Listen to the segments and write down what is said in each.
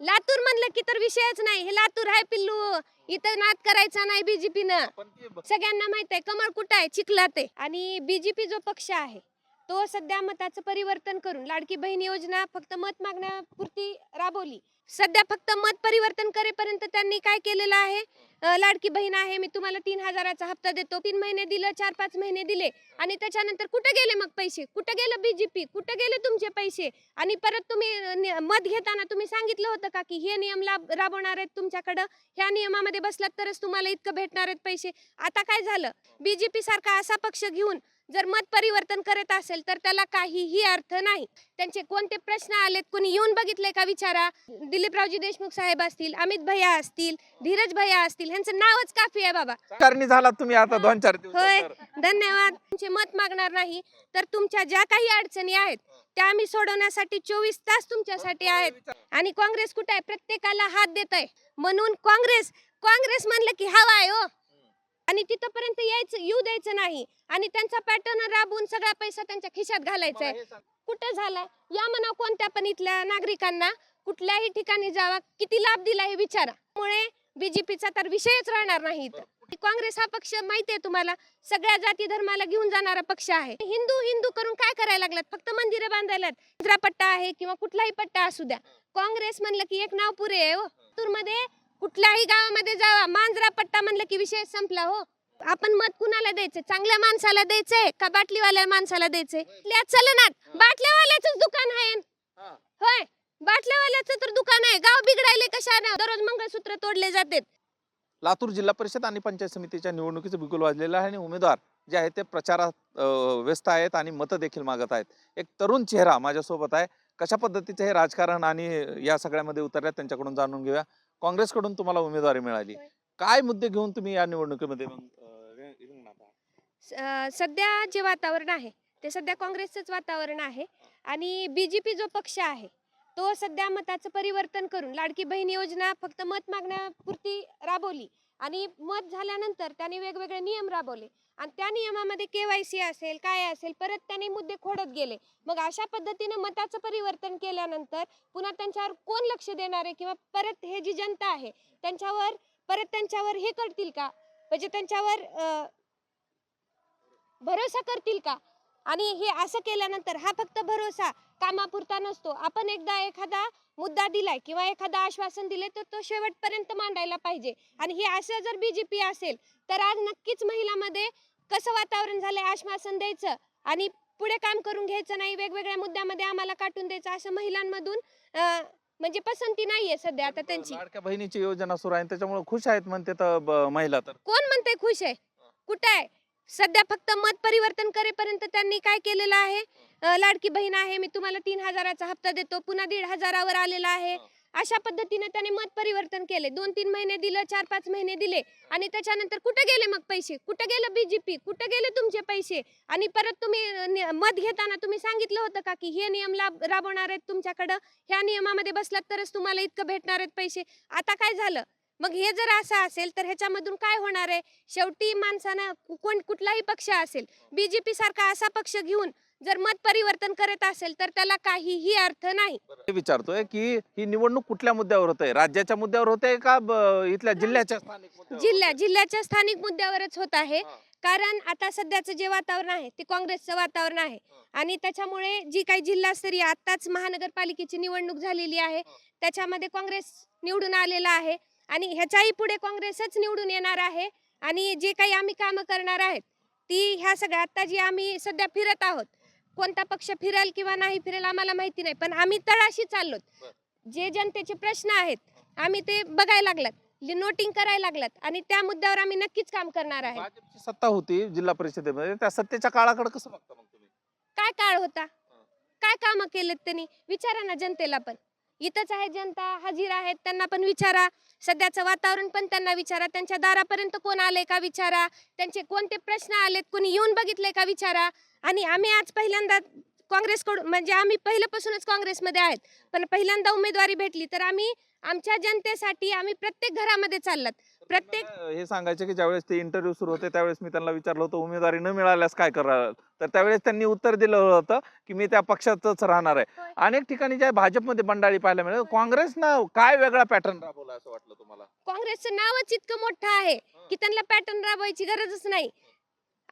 लातूर म्हणलं की तर विषयच नाही. हे लातूर आहे पिल्लू. इथं नाद करायचा नाही बीजेपीनं सगळ्यांना माहीत आहे कमळ कुठं आहे? चिखलात आहे. आणि बीजेपी जो पक्ष आहे तो सध्या मताचं परिवर्तन करून लाडकी बहीण योजना फक्त मत मागण्यापुरती राबवली. सध्या फक्त मत परिवर्तन करेपर्यंत त्यांनी काय केलेलं आहे? लाडकी बहीण आहे मी तुम्हाला तीन हजाराचा हप्ता देतो. तीन महिने दिलं चार पाच महिने दिले. आणि त्याच्यानंतर कुठे गेले मग पैसे? कुठे गेलं बीजेपी कुठे गेले तुमचे पैसे? आणि परत तुम्ही मत घेताना तुम्ही सांगितलं होतं का की हे नियम लाभ राबवणार आहेत तुमच्याकडं? ह्या नियमामध्ये बसलात तरच तुम्हाला इतकं भेटणार आहेत पैसे. आता काय झालं? बीजेपी सारखा असा पक्ष घेऊन जर मत परिवर्तन करत असेल तर त्याला काहीही अर्थ नाही. त्यांचे कोणते प्रश्न आलेत कोणी येऊन बघितले का विचारा? दिलीपरावजी देशमुख साहेब असतील अमित भैया असतील धीरज भैया असतील ह्यांचं नावच काफी आहे बाबा. कारणी झाला तुम्ही आता दोन चार होय. दिवस धन्यवाद. तुमचे मत मागणार नाही तर तुमच्या ज्या काही अडचणी आहेत त्या आम्ही सोडवण्यासाठी चोवीस तास तुमच्यासाठी आहेत. आणि काँग्रेस कुठे आहे? प्रत्येकाला हात देत आहे म्हणून काँग्रेस काँग्रेस म्हणलं की हवा आहे हो. आणि तिथपर्यंत यायचं येऊ द्यायचं नाही. आणि त्यांचा पॅटर्न राबवून सगळा पैसा त्यांच्या खिशात घालायचा आहे. कुठं झालाय या म्हणा कोणत्या पण इथल्या नागरिकांना कुठल्याही ठिकाणी जावा किती लाभ दिला हे विचारा. त्यामुळे बीजेपीचा तर विषयच राहणार नाही इथं. काँग्रेस हा पक्ष माहिती आहे तुम्हाला सगळ्या जाती धर्माला घेऊन जाणारा पक्ष आहे. हिंदू हिंदू करून काय करायला लागलात? फक्त मंदिरं बांधायला इंदिरा पट्टा आहे किंवा कुठलाही पट्टा असू द्या. काँग्रेस म्हणलं की एक नाव पुरे आहे हो. मध्ये कुठल्याही गावामध्ये जावा. मांजरा पट्टा म्हणलं की विषय संपला हो. आपण मत कुणाला द्यायचं? चांगल्या माणसाला द्यायचंय का बाटलीवाल्या माणसाला द्यायचंय? चलनात. बाटल्यावाल्याच दुकान आहे. होय. बाटल्यावाल्याचं तर दुकान आहे. गाव बिघडायले कशाने? दररोज मंगळसूत्र तोडले जातात. लातूर जिल्हा परिषद आणि पंचायत समितीच्या निवडणुकीचं बिगुल वाजलेलं आहे आणि उमेदवार जे आहेत ते प्रचारात व्यस्त आहेत आणि मतं देखील मागत आहेत. एक तरुण चेहरा माझ्यासोबत आहे. कशा पद्धतीचे हे राजकारण आणि या सगळ्यामध्ये उतरल्यात त्यांच्याकडून जाणून घेऊया. काँग्रेसकडून तुम्हाला उमेदवारी मिळाली. काय मुद्दे घेऊन तुम्ही या निवडणुकीमध्ये मग, अं, रि- रिंगणात आहात? स- सध्या जे वातावरण आहे ते सध्या काँग्रेसचंच वातावरण आहे आणि बीजेपी जो पक्ष आहे तो सध्या मताचं परिवर्तन करून लाडकी बहीण योजना फक्त मत मागण्यापुरती राबवली आणि मत झाल्यानंतर त्याने वेगवेगळे नियम राबवले आणि त्या नियमामध्ये केवायसी असेल काय असेल परत त्याने मुद्दे खोडत गेले. मग अशा पद्धतीने मताचं परिवर्तन केल्यानंतर पुन्हा त्यांच्यावर कोण लक्ष देणार आहे किंवा परत हे जी जनता आहे त्यांच्यावर परत त्यांच्यावर हे करतील का? म्हणजे त्यांच्यावर भरोसा करतील का? आणि हे असं केल्यानंतर हा फक्त भरोसा कामापुरता नसतो. आपण एकदा एखादा मुद्दा दिलाय किंवा एखादा आश्वासन दिले तर तो शेवटपर्यंत मांडायला पाहिजे. आणि हे असं जर बीजेपी असेल तर आज नक्कीच महिलामध्ये कसं वातावरण झालंय आश्वासन द्यायचं आणि पुढे काम करून घ्यायचं नाही वेगवेगळ्या मुद्द्यामध्ये आम्हाला काटून द्यायचं असं महिलांमधून म्हणजे पसंती नाहीये सध्या आता त्यांची. लाडक्या बहिणीची योजना सुरू आहे त्याच्यामुळे खुश आहेत म्हणते तर ब- महिला तर. कोण म्हणते खुश आहे? कुठं आहे? सध्या फक्त मत परिवर्तन करेपर्यंत त्यांनी काय केलेलं आहे? अं, लाडकी बहीण आहे मी तुम्हाला तीन हजाराचा हप्ता देतो पुन्हा दीड हजारावर आलेला आहे. अशा पद्धतीने त्याने मत परिवर्तन केले. दोन तीन महिने दिलं चार पाच महिने दिले आणि त्याच्यानंतर कुठे गेले मग पैसे? कुठे गेलं बीजेपी कुठे गेले तुमचे पैसे? आणि परत तुम्ही मत घेताना तुम्ही सांगितलं होतं का की हे नियम लाभ राबवणार आहेत तुमच्याकडं? ह्या नियमामध्ये बसलात तरच तुम्हाला इतकं भेटणार आहेत पैसे. आता काय झालं? मग हे जर असं असेल तर ह्याच्यामधून काय होणार आहे? शेवटी माणसानं कु- कोण कुठलाही पक्ष असेल बीजेपी सारखा असा पक्ष घेऊन जर मत परिवर्तन करत असेल तर त्याला काहीही अर्थ नाही. हे विचारतोय की ही निवडणूक कुठल्या मुद्द्यावर होते राज्याच्या मुद्द्यावर होते का ब- इथल्या जिल्ह्याच्या स्थानिक मुद्द्यावर जिल्ह्या जिल्ह्याच्या स्थानिक मुद्द्यावरच होत आहे. हा. कारण आता सध्याचं जे वातावरण आहे ते काँग्रेसचं वातावरण आहे. आणि त्याच्यामुळे जी काही जिल्हास्तरीय आत्ताच महानगरपालिकेची निवडणूक झालेली आहे त्याच्यामध्ये काँग्रेस निवडून आलेला आहे. आणि ह्याच्याही पुढे काँग्रेसच निवडून येणार आहे. आणि जे काही आम्ही कामं करणार आहेत ती ह्या सगळ्या आता जी आम्ही सध्या फिरत आहोत कोणता पक्ष फिरेल किंवा नाही फिरेल आम्हाला माहिती नाही. पण आम्ही तळाशी चाललोत. बरं. जे जनतेचे प्रश्न आहेत आम्ही ते बघायला लागलात. नोटिंग करायला लागलात आणि त्या मुद्द्यावर आम्ही नक्कीच काम करणार आहे. भाजपची सत्ता होती जिल्हा परिषदेमध्ये. त्या सत्तेच्या काळाकडे कसं बघता मग तुम्ही? काय काळ होता? काय कामं केलेत त्यांनी? विचारा ना जनतेला पण. इथंच आहे जनता हजीर आहेत त्यांना पण विचारा. सध्याचं वातावरण पण त्यांना विचारा. त्यांच्या दारापर्यंत कोण आले का विचारा. त्यांचे कोणते प्रश्न आलेत कोणी येऊन बघितले का विचारा. आणि आम्ही आज पहिल्यांदा काँग्रेसकडून म्हणजे आम्ही पहिल्यापासूनच काँग्रेसमध्ये आहेत. पण पहिल्यांदा उमेदवारी भेटली तर आम्ही आमच्या जनतेसाठी आम्ही प्रत्येक घरामध्ये चाललात. प्रत्येक हे सांगायचे की ज्यावेळेस ते इंटरव्ह्यू सुरू होते त्यावेळेस मी त्यांना विचारलं होतं उमेदवारी न मिळाल्यास काय कराल? तर त्यावेळेस त्यांनी उत्तर दिलं होतं की मी त्या पक्षातच राहणार आहे. अनेक ठिकाणी ज्या भाजपमध्ये बंडाळी पाहायला मिळेल काँग्रेसनं काय वेगळा पॅटर्न राबवला असं वाटलं तुम्हाला? काँग्रेसचं नावच इतकं मोठं आहे की त्यांना पॅटर्न राबवायची गरजच नाही.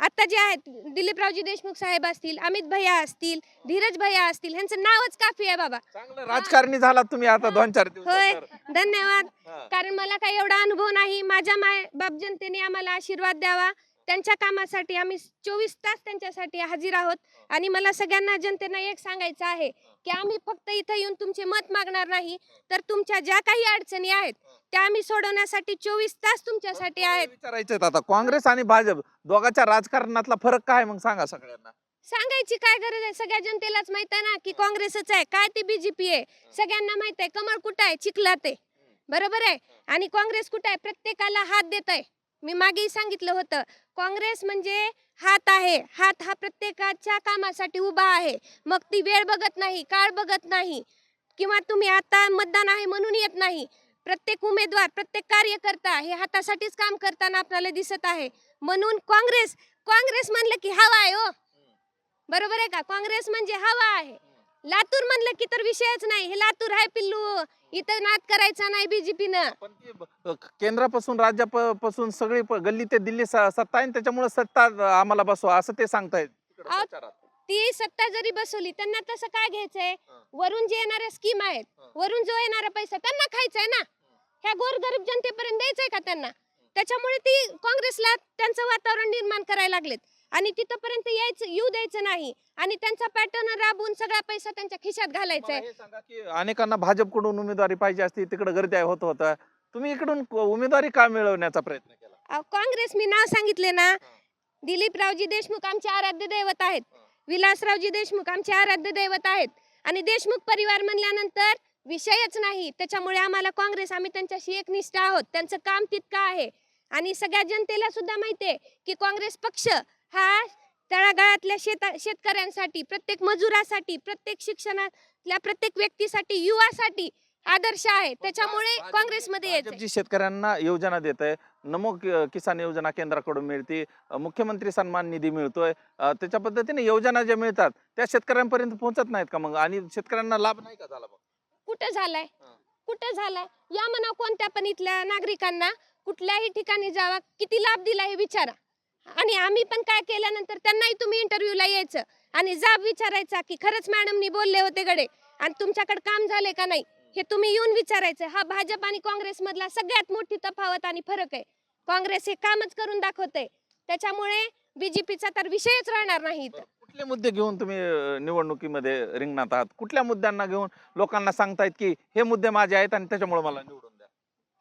आता जे आहेत दिलीपरावजी देशमुख साहेब असतील अमित भैया असतील धीरज भैया असतील ह्यांचं नावच काफी आहे बाबा. चांगलं राजकारणी झालात तुम्ही आता दोन चार होय दिवस धन्यवाद. कारण मला काही एवढा अनुभव नाही माझ्या माय बाप जनतेने आम्हाला आशीर्वाद द्यावा. त्यांच्या कामासाठी आम्ही चोवीस तास त्यांच्यासाठी हजर आहोत. आणि मला सगळ्यांना जनतेनं एक सांगायचं आहे की आम्ही फक्त इथं येऊन तुमचे मत मागणार नाही तर तुमच्या ज्या काही अडचणी आहेत त्या आम्ही सोडवण्यासाठी चोवीस तास तुमच्यासाठी आहेत. विचारायचं आता काँग्रेस आणि भाजप दोघांच्या राजकारणातला फरक काय मग सांगा सगळ्यांना. सांगायची काय गरज आहे? सगळ्या जनतेलाच माहीत आहे ना की काँग्रेसच आहे. काय ती बीजेपी आहे? सगळ्यांना माहीत आहे. कमळ कुठं आहे? चिखलात आहे. बरोबर आहे? आणि काँग्रेस कुठं आहे? प्रत्येकाला हात देत आहे. मी मागेही सांगितलं होतं काँग्रेस म्हणजे हात आहे. हात हा प्रत्येकाच्या कामासाठी उभा आहे. मग ती वेळ बघत नाही काळ बघत नाही. किंवा तुम्ही आता मतदान आहे म्हणून येत नाही. प्रत्येक उमेदवार प्रत्येक कार्यकर्ता हे हातासाठीच काम करताना आपल्याला दिसत आहे. म्हणून काँग्रेस काँग्रेस म्हणलं की हवा आहे हो. बरोबर आहे का? काँग्रेस म्हणजे हवा आहे. लातूर म्हणलं की तर विषयच नाही. हे लातूर आहे पिल्लू. इथं नाद करायचा नाही बीजेपीनं पण ती ब- अ, केंद्रापासून राज्यापासून सगळी प- गल्ली ते दिल्ली स- सत्ता आहे त्याच्यामुळे सत्ता आम्हाला बसवा असं ते सांगतायत. तिकडं आ- प्रचारात. ती सत्ता जरी बसवली त्यांना तसं काय घ्यायचंय? हं. वरून जे येणाऱ्या स्कीम आहेत हं. वरून जो येणारा पैसा त्यांना खायचाय ना? ह्या गोरगरीब जनतेपर्यंत द्यायचंय का त्यांना? त्याच्यामुळे ती काँग्रेसला त्यांचं वातावरण निर्माण करायला लागलेत. आणि तिथपर्यंत यायचं येऊ द्यायचं नाही. आणि त्यांचा पॅटर्न राबवून सगळा पैसा त्यांच्या खिशात घालायचा मला आहे. हे सांगा की अनेकांना भाजपकडून उमेदवारी पाहिजे असती तिकडे गर्दी होत होता. तुम्ही इकडून उमेदवारी का मिळवण्याचा प्रयत्न केला? अहो, काँग्रेस मी नाव सांगितले ना. दिलीपरावजी देशमुख आमचे आराध्य दैवत आहेत. विलासरावजी देशमुख आमचे आराध्य दैवत आहेत. आणि देशमुख परिवार म्हणल्यानंतर विषयच नाही. त्याच्यामुळे आम्हाला काँग्रेस आम्ही त्यांच्याशी एकनिष्ठ आहोत. त्यांचं काम तितकं आहे. आणि सगळ्या जनतेला सुद्धा माहिती आहे की काँग्रेस पक्ष हा तळागाळातल्या शेता शेतकऱ्यांसाठी प्रत्येक मजुरासाठी प्रत्येक शिक्षणातल्या प्रत्येक व्यक्तीसाठी युवासाठी आदर्श आहे. त्याच्यामुळे काँग्रेसमध्ये यायचं जी शेतकऱ्यांना योजना देत आहे. नमो कि- किसान योजना केंद्राकडून मिळते. अ, मुख्यमंत्री सन्मान निधी मिळतोय. अ, त्याच्या पद्धतीने योजना ज्या मिळतात त्या शेतकऱ्यांपर्यंत पोहोचत नाहीत का मग? आणि शेतकऱ्यांना लाभ नाही का झाला मग? कुठं झालाय? हं. कुठं झालाय? या म्हणा कोणत्या पण इथल्या नागरिकांना कुठल्याही ठिकाणी जावा किती लाभ दिला हे विचारा. आणि आम्ही पण काय केल्यानंतर त्यांनाही तुम्ही इंटरव्ह्यूला यायचं. आणि जाब विचारायचा की खरंच मॅडमनी बोलले होते गडे. आणि तुमच्याकडे काम झाले का नाही? हे तुम्ही येऊन विचारायचं. हा भाजप आणि काँग्रेस मधला सगळ्यात मोठी तफावत आणि फरक आहे. काँग्रेस हे कामच करून दाखवते त्याच्यामुळे बीजेपीचा तर विषयच राहणार नाही. कुठले मुद्दे घेऊन तुम्ही निवडणुकीमध्ये रिंगणात आहात? कुठल्या मुद्द्यांना घेऊन लोकांना सांगतायत की हे मुद्दे माझे आहेत आणि त्याच्यामुळे मला निवडून द्या?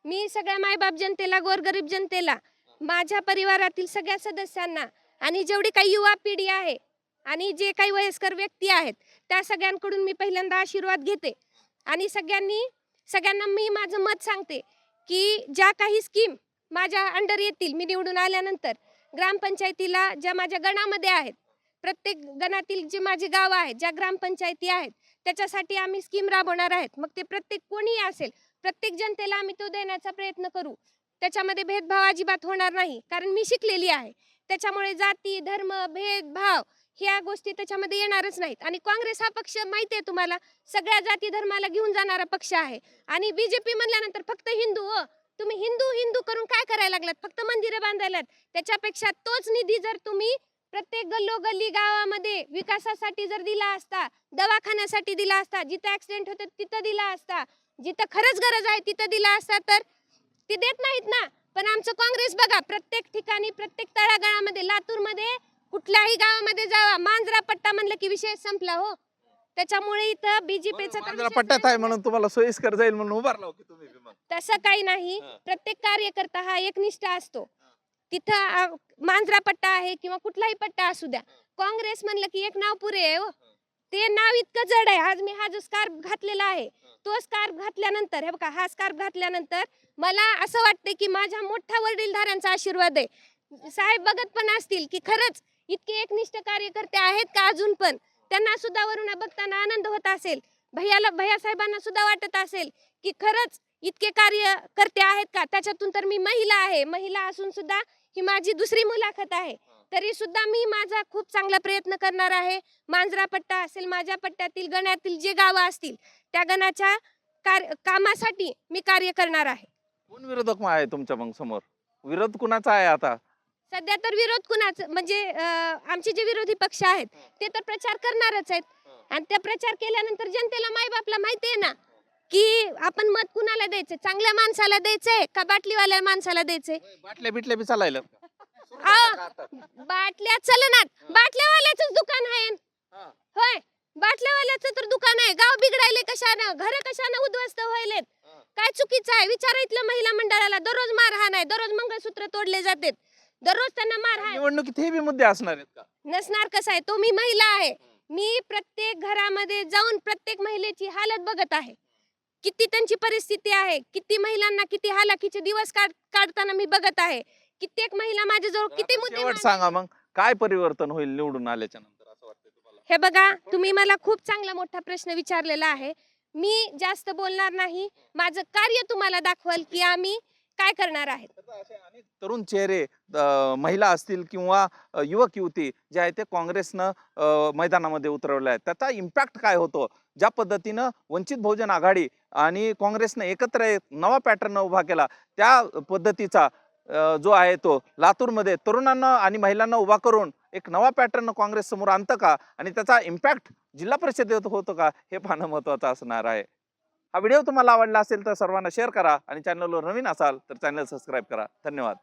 मी सगळ्या मायबाप जनतेला गोरगरीब जनतेला माझ्या परिवारातील सगळ्या सदस्यांना आणि जेवढी काही युवा पिढी आहे आणि जे काही वयस्कर व्यक्ती आहेत त्या सगळ्यांकडून मी पहिल्यांदा आशीर्वाद घेते. आणि सगळ्यांनी सगळ्यांना मी माझं मत सांगते की ज्या काही स्कीम माझ्या अंडर येतील मी निवडून आल्यानंतर ग्रामपंचायतीला ज्या माझ्या गणामध्ये आहेत प्रत्येक गणातील जे माझे गाव आहेत ज्या ग्रामपंचायती आहेत त्याच्यासाठी आम्ही स्कीम राबवणार आहेत. मग ते प्रत्येक कोणीही असेल प्रत्येक जनतेला आम्ही तो देण्याचा प्रयत्न करू. त्याच्यामध्ये भेदभाव अजिबात होणार नाही कारण मी शिकलेली आहे. त्याच्यामुळे जाती धर्म भेदभाव ह्या गोष्टी त्याच्यामध्ये येणारच नाहीत. आणि काँग्रेस हा पक्ष माहिती आहे तुम्हाला सगळ्या जाती धर्माला घेऊन जाणारा पक्ष आहे. आणि बीजेपी म्हणल्यानंतर फक्त हिंदू हो. तुम्ही हिंदू हिंदू करून काय करायला लागलात? फक्त मंदिरं बांधायलात त्याच्यापेक्षा तोच निधी जर तुम्ही प्रत्येक गल्लोगल्ली गावामध्ये विकासासाठी जर दिला असता दवाखान्यासाठी दिला असता जिथं ऍक्सिडेंट होतं तिथं दिला असता जिथं खरंच गरज आहे तिथं दिला असता तर ती देत नाहीत ना. पण आमचं काँग्रेस बघा प्रत्येक ठिकाणी प्रत्येक तळागाळामध्ये लातूरमध्ये कुठल्याही गावामध्ये जावा. मांजरा पट्टा म्हणलं की विषय संपला हो. त्याच्यामुळे इथं बीजेपीचं मांजरा पट्ट्यात आहे म्हणून तुम्हाला सोयीस्कर जाईल म्हणून उभारला तसं काही नाही. प्रत्येक कार्यकर्ता हा एकनिष्ठ असतो. तिथं मांजरा पट्टा आहे किंवा कुठलाही पट्टा असू द्या. काँग्रेस म्हणलं की एक नाव पुरे आहे हो. ते नाव इतकं जड आहे. आज मी हा जो स्कार्फ घातलेला आहे तो स्कार्फ घातल्यानंतर हे बघा हा स्कार्फ घातल्यानंतर मला असं वाटतं की माझ्या मोठ्या वडीलधाऱ्यांचा आशीर्वाद आहे. साहेब बघत पण असतील की खरंच इतके एकनिष्ठ कार्यकर्ते आहेत का अजून पण? त्यांना सुद्धा वरून बघताना आनंद होत असेल. भैयाला भैया साहेबांना सुद्धा वाटत असेल की खरंच इतके कार्यकर्ते आहेत का? त्याच्यातून तर मी महिला आहे. महिला असून सुद्धा ही माझी दुसरी मुलाखत आहे. तरी सुद्धा मी माझा खूप चांगला प्रयत्न करणार आहे. मांजरा पट्टा असेल माझ्या पट्ट्यातील गणातील जे गावं असतील त्या गणाच्या कामासाठी मी कार्य करणार आहे. कोण विरोधक मग आहे तुमच्या मग समोर? विरोध कुणाचा आहे आता? सध्या तर विरोध कुणाच? म्हणजे आमचे जे विरोधी पक्ष आहेत ते तर प्रचार करणारच आहेत. आणि त्या प्रचार केल्यानंतर जनतेला मायबापला माहिती आहे ना की आपण मत कुणाला द्यायचं चांगल्या माणसाला द्यायचंय का बाटलीवाल्या माणसाला द्यायचंय? बाटल्या बिटल्या बी चालायला आ, बाटल्या चलनात बाटल्यावाल्याच दुकान आहे. होय. बाटल्यावाल्याचं तर दुकान आहे. गाव बिघडायले कशानं? घर कशानं उद्ध्वस्त व्हायलेत. काय चुकीचं आहे? विचारा इथलं महिला मंडळाला. दररोज मारहाण आहे. दररोज मंगळसूत्र तोडले जातात. दररोज त्यांना मारहाण निवडणुकीत हे बी मुद्दे असणार आहेत का? नसणार कसं आहे? तो मी महिला आहे. मी प्रत्येक घरामध्ये जाऊन प्रत्येक महिलेची हालत बघत आहे. किती त्यांची परिस्थिती आहे? किती महिलांना किती हालाकीचे दिवस काढ काढताना मी बघत आहे? कित्येक महिला माझ्याजवळ किती मुद्दे शेवट मांडतात. सांगा मग काय परिवर्तन होईल निवडून आल्याच्यानंतर असं वाटतं तुम्हाला? हे बघा तुम्ही मला खूप चांगला मोठा प्रश्न विचारलेला आहे. मी जास्त बोलणार नाही. माझं कार्य तुम्हाला दाखवल की आम्ही काय करणार आहेत. त्याचा असे अनेक तरुण चेहरे अं, महिला असतील किंवा अं, युवक युवती जे आहे ते काँग्रेसनं अं, मैदानामध्ये उतरवले आहेत. त्याचा इम्पॅक्ट काय होतो? ज्या पद्धतीनं वंचित बहुजन आघाडी आणि काँग्रेसनं एकत्र एक नवा पॅटर्न उभा केला त्या पद्धतीचा जो आहे तो लातूरमध्ये तरुणांना आणि महिलांना उभा करून एक नवा पॅटर्न काँग्रेस समोर आणतं का? आणि त्याचा इम्पॅक्ट जिल्हा परिषदेत होतो का? हे पाहणं महत्त्वाचं असणार आहे. हा व्हिडिओ तुम्हाला आवडला असेल तर सर्वांना शेअर करा आणि चॅनलवर नवीन असाल तर चॅनल सबस्क्राईब करा. धन्यवाद.